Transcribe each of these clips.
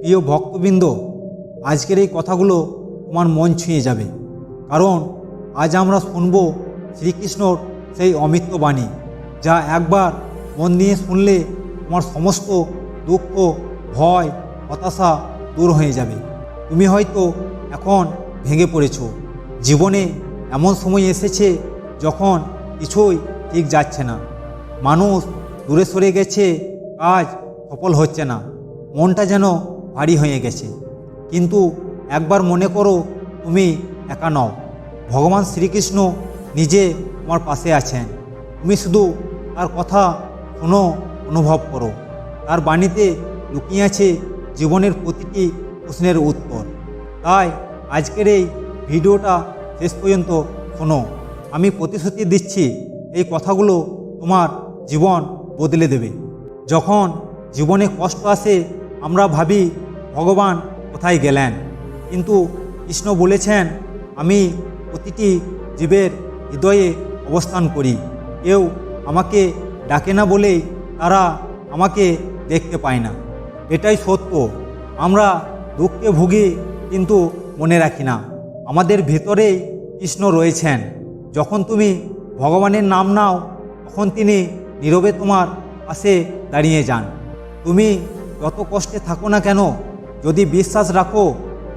প্রিয় ভক্তবৃন্দ, আজকের এই কথাগুলো তোমার মন ছুঁয়ে যাবে। কারণ আজ আমরা শুনব শ্রীকৃষ্ণর সেই অমিত্য বাণী, যা একবার মন দিয়ে শুনলে তোমার সমস্ত দুঃখ, ভয়, হতাশা দূর হয়ে যাবে। তুমি হয়তো এখন ভেঙে পড়েছ। জীবনে এমন সময় এসেছে যখন কিছুই ঠিক যাচ্ছে না। মানুষ দূরে সরে গেছে, কাজ সফল হচ্ছে না। মনটা যেন ভারী হয়ে গেছে। কিন্তু একবার মনে করো তুমি একা নও। ভগবান শ্রীকৃষ্ণ নিজে তোমার পাশে আছেন। তুমি শুধু তার কথা শোনো, অনুভব করো। তার বাণীতে লুকিয়ে আছে জীবনের প্রতিটি প্রশ্নের উত্তর। তাই আজকের এই ভিডিওটা শেষ পর্যন্ত শোনো। আমি প্রতিশ্রুতি দিচ্ছি এই কথাগুলো তোমার জীবন বদলে দেবে। যখন জীবনে কষ্ট আসে, আমরা ভাবি ভগবান কোথায় গেলেন? কিন্তু কৃষ্ণ বলেছেন, আমি প্রতিটি জীবের হৃদয়ে অবস্থান করি। কেউ আমাকে ডাকে না বলেই তারা আমাকে দেখতে পায় না। এটাই সত্য। আমরা দুঃখে ভুগি কিন্তু মনে রাখি না। আমাদের ভেতরেই কৃষ্ণ রয়েছেন। যখন তুমি ভগবানের নাম নাও, তখন তিনি নীরবে তোমার পাশে দাঁড়িয়ে যান। তুমি যত কষ্টে থাকো না কেন যদি বিশ্বাস রাখো,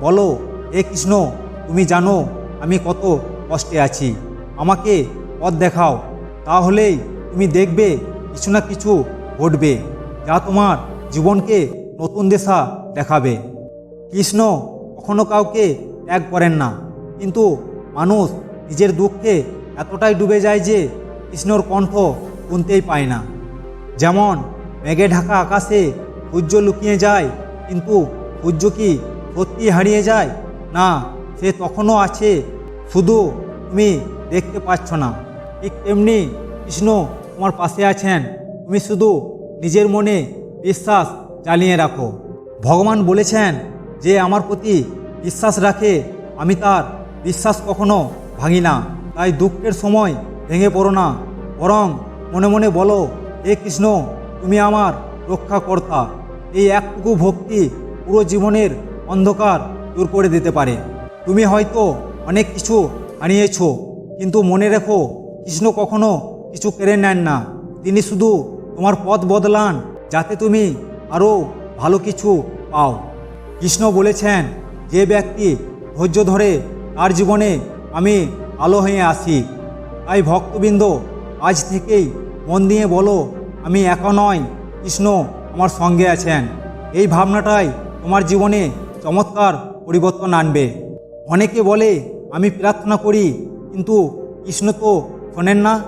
বলো, হে কৃষ্ণ, তুমি জানো আমি কত কষ্টে আছি। আমাকে পথ দেখাও, তাহলেই তুমি দেখবে কিছু না কিছু ঘটবে, যা তোমার জীবনকে নতুন দেশা দেখাবে। কৃষ্ণ কখনো কাউকে ত্যাগ করেন না, কিন্তু মানুষ নিজের দুঃখে এতটাই ডুবে যায় যে কৃষ্ণর কণ্ঠ শুনতেই পায় না। যেমন মেঘে ঢাকা আকাশে সূর্য লুকিয়ে যায়, কিন্তু সূর্য কি সত্যি হারিয়ে যায়? না, সে তখনও আছে। শুধু তুমি দেখতে পাচ্ছ না। ঠিক তেমনি কৃষ্ণ তোমার পাশে আছেন। তুমি শুধু নিজের মনে বিশ্বাস চালিয়ে রাখো। ভগবান বলেছেন যে, আমার প্রতি বিশ্বাস রাখে, আমি তার বিশ্বাস কখনো ভাঙি না। তাই দুঃখের সময় ভেঙে পড়ো না। বরং মনে মনে বলো, হে কৃষ্ণ, তুমি আমার রক্ষাকর্তা। এই একটুকু ভক্তি পুরো জীবনের অন্ধকার দূর করে দিতে পারে। তুমি হয়তো অনেক কিছু হারিয়েছো, কিন্তু মনে রেখো, কৃষ্ণ কখনো কিছু কেড়ে নেন না। তিনি শুধু তোমার পথ বদলান, যাতে তুমি আরও ভালো কিছু পাও। কৃষ্ণ বলেছেন, যে ব্যক্তি ধৈর্য ধরে তার জীবনে আমি আলো হয়ে আসি। তাই ভক্তবৃন্দ, আজ থেকেই মন দিয়ে বলো, আমি একা নয়, কৃষ্ণ আমার সঙ্গে আছেন। এই ভাবনাটাই তোমার জীবনে চমৎকার পরিবর্তন আনবে। অনেকে বলে, আমি প্রার্থনা করি, কিন্তু কৃষ্ণ তো শোনেন না।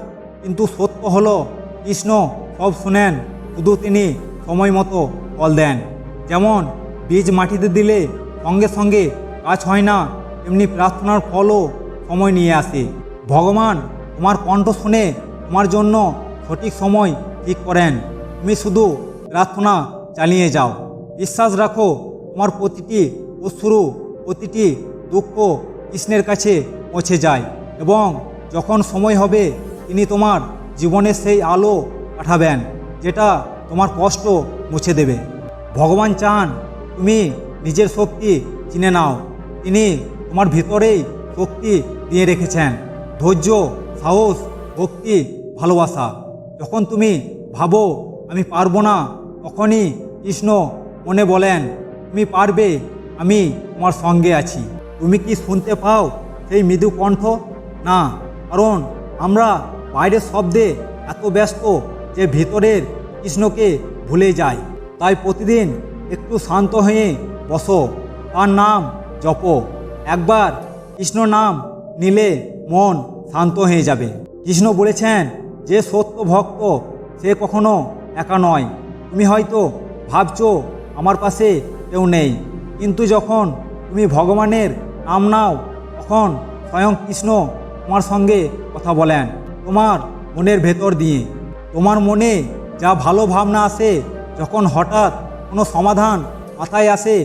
কিন্তু সত্য হলো, কৃষ্ণ সব শোনেন, শুধু তিনি সময় মতো ফল দেন। যেমন, বীজ মাটিতে দিলে সঙ্গে সঙ্গে কাজ হয় না এমনি প্রার্থনার ফলও সময় নিয়ে আসে। ভগবান তোমার কণ্ঠ শুনে তোমার জন্য সঠিক সময় ঠিক করেন। তুমি শুধু প্রার্থনা চালিয়ে যাও। বিশ্বাস রাখো, তোমার প্রতিটি অশ্রু, প্রতিটি দুঃখ কৃষ্ণের কাছে পৌঁছে যায় এবং যখন সময় হবে, তিনি তোমার জীবনের সেই আলো পাঠাবেন যেটা তোমার কষ্ট মুছে দেবে। ভগবান চান তুমি নিজের শক্তি চিনে নাও। তিনি তোমার ভিতরেই শক্তি দিয়ে রেখেছেন। ধৈর্য, সাহস, ভক্তি, ভালোবাসা। যখন তুমি ভাবো, আমি পারব না, তখনই কৃষ্ণ মনে বলেন, তুমি পারবে, আমি তোমার সঙ্গে আছি। তুমি কি শুনতে পাও সেই মৃদু কণ্ঠ? না, কারণ আমরা বাইরের শব্দে এত ব্যস্ত যে ভিতরের কৃষ্ণকে ভুলে যাই। তাই প্রতিদিন একটু শান্ত হয়ে বসো। তার নাম জপ। একবার কৃষ্ণ নাম নিলে মন শান্ত হয়ে যাবে। কৃষ্ণ বলেছেন, যে সত্য ভক্ত, সে কখনো একা নয়। তুমি হয়তো ভাবছ আমার পাশে কেউ নেই। কিন্তু যখন তুমি ভগবানের নাম নাও, তখন স্বয়ং কৃষ্ণ তোমার সঙ্গে কথা বলেন, তোমার মনের ভেতর দিয়ে। তোমার মনে যা ভালো ভাবনা আসে, যখন হঠাৎ কোনো সমাধান মাথায় আসে,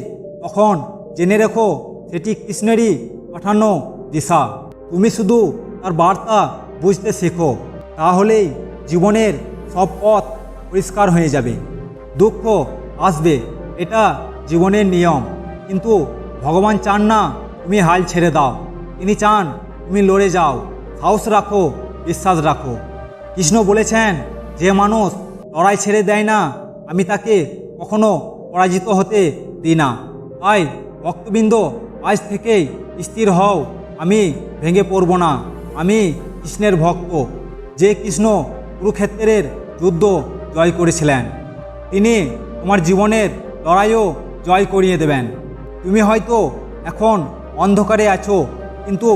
তখন জেনে রেখো সেটি কৃষ্ণেরই পাঠানো দিশা। তুমি শুধু তার বার্তা বুঝতে শেখো, তাহলেই জীবনের সব পথ পরিষ্কার হয়ে যাবে। দুঃখ আসবে। এটা জীবনের নিয়ম। কিন্তু ভগবান চান না তুমি হাল ছেড়ে দাও। তিনি চান তুমি লড়ে যাও। সাহস রাখো, বিশ্বাস রাখো। কৃষ্ণ বলেছেন, যে মানুষ লড়াই ছেড়ে দেয় না, আমি তাকে কখনো পরাজিত হতে দিই না। তাই ভক্তবৃন্দ, আজ থেকেই স্থির হও, আমি ভেঙে পড়ব না। আমি কৃষ্ণের ভক্ত। যে কৃষ্ণ কুরুক্ষেত্রের যুদ্ধ জয় করেছিলেন, তিনি তোমার জীবনের লড়াইও জয় করিয়ে দেবেন। তুমি হয়তো এখন অন্ধকারে আছো, কিন্তু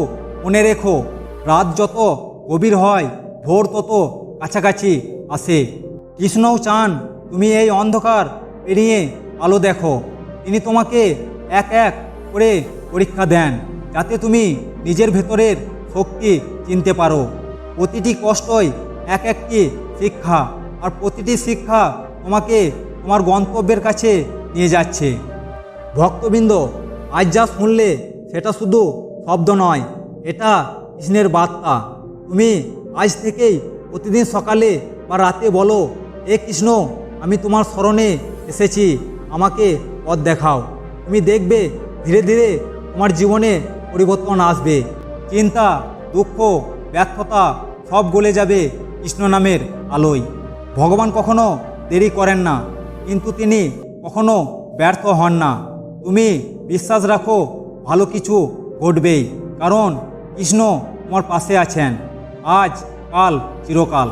মনে রেখো, রাত যত গভীর হয়, ভোর তত কাছাকাছি আসে। কৃষ্ণও চান তুমি এই অন্ধকার পেরিয়ে আলো দেখো। তিনি তোমাকে এক এক করে পরীক্ষা দেন, যাতে তুমি নিজের ভেতরের শক্তি চিনতে পারো। প্রতিটি কষ্টই এক একটি শিক্ষা, আর প্রতিটি শিক্ষা তোমাকে তোমার গন্তব্যের কাছে নিয়ে যাচ্ছে। ভক্তবৃন্দ, আজ যা শুনলে সেটা শুধু শব্দ নয়, এটা কৃষ্ণের বার্তা। তুমি আজ থেকেই প্রতিদিন সকালে বা রাতে বলো এ কৃষ্ণ, আমি তোমার স্মরণে এসেছি, আমাকে পথ দেখাও। তুমি দেখবে ধীরে ধীরে তোমার জীবনে পরিবর্তন আসবে। চিন্তা, দুঃখ, ব্যর্থতা সব গলে যাবে কৃষ্ণ নামের আলোয়। ভগবান কখনো দেরি করেন না, কিন্তু তিনি কখনো ব্যর্থ হন না। তুমি বিশ্বাস রাখো, ভালো কিছু ঘটবেই। কারণ কৃষ্ণ তোমার পাশে আছেন। আজ, কাল, চিরকাল।